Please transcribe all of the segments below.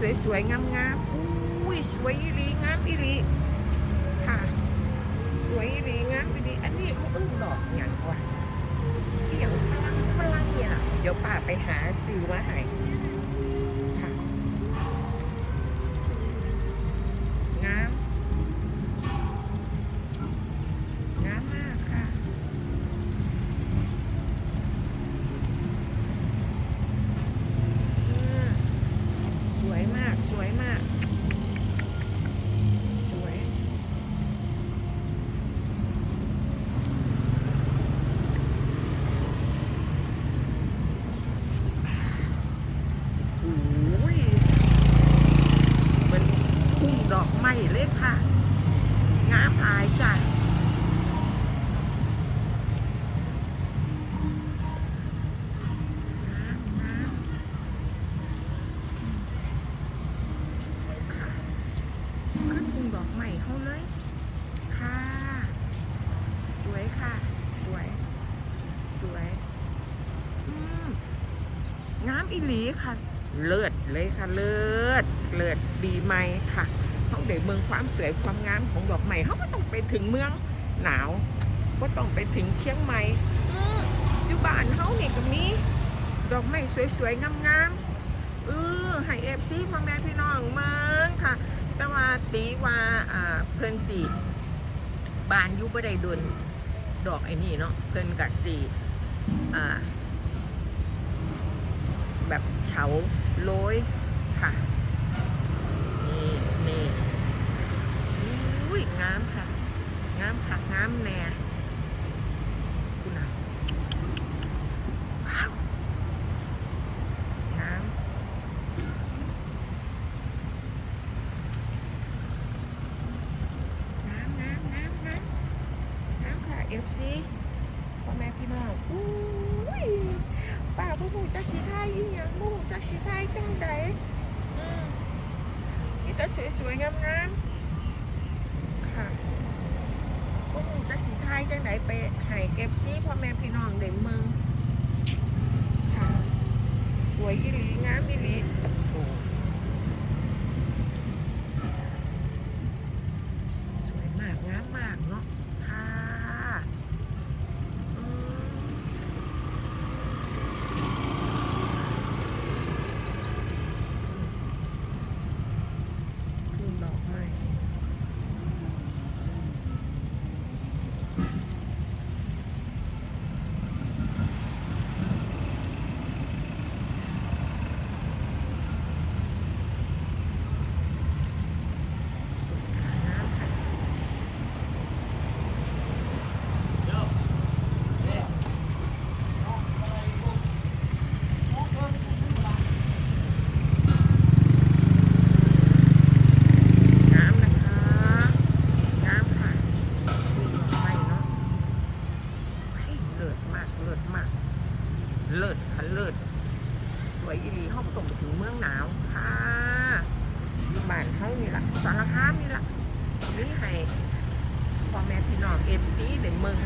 สวยๆงามๆอุ้ยสวยอีงามอีรีค่ะ สวยอีงามอีรีอันนี้เขาเอิ้งดอกอย่างวะที่อย่างฝรั่งฝรั่งเนี่ยเดี๋ยวป้าไปหาซื้อมาให้ เขาเลย ค่ะ สวยค่ะ สวย สวย อืมงามอีหลีค่ะ เลิศเลยค่ะ เลิศ เลิศดีไหมค่ะเขาเดี๋ยวเมืองความสวยความงามของดอกไม้เขาก็ต้องไปถึงเมืองหนาว ก็ต้องไปถึงเชียงใหม่อืมอยู่บ้านเขานี่ก็มีดอกไม้สวยๆงามๆเออให้เอฟซีพ่อแม่พี่น้องเมืองค่ะ แต่ว่าตีว่า เพิ่นสีบานยู่บ่ได้ดนดอกไอ้นี่เนาะเพิ่นกัดสีอ่า แบบเฉาโรยค่ะ นี่นี่อุ้ยงามค่ะงามค่ะงามแน่คุณนะว้าวงามงามงามงามงาม งามค่ะเอฟซีพ่อแม่พี่น้องอุ้ยป้าผู้หูจักสีไทยอีหยังผู้หูจักสีไทยจังใดอืมนี่แต่สวยๆงามๆค่ะผู้หูจักสีไทยจังใดไปให้เก็บซีพ่อแม่พี่น้องได้เมืองค่ะสวยอีหลีงามอีหลีโอ้สวยมากงามมากเนาะค่ะอืม ทุ่งดอกไม้สวยค่ะน้ำค่ะน้ำนะคะน้ำค่ะทุ่งดอกไม้เนาะเฮ้ยเลิศมากเลิศมาก เลิศค่ะเลิศสวยอีหลีห้องตรงไปถึงเมืองหนาวค่ะอยู่บ้านเขานี่ละสารคามนี่ละนี่ให้พ่อแม่พี่น้องเอฟซีในเมือง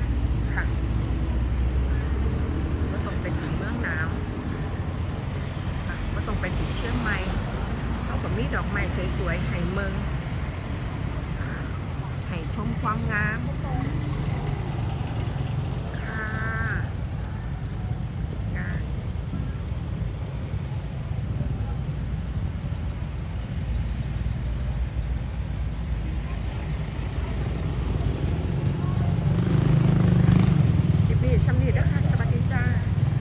ค่ะก็ต้องไปถึงเมืองหนาวค่ะก็ต้องไปถึงเชียงใหม่เขาก็มีดอกไม้สวยๆให้เมืองให้ชมความงาม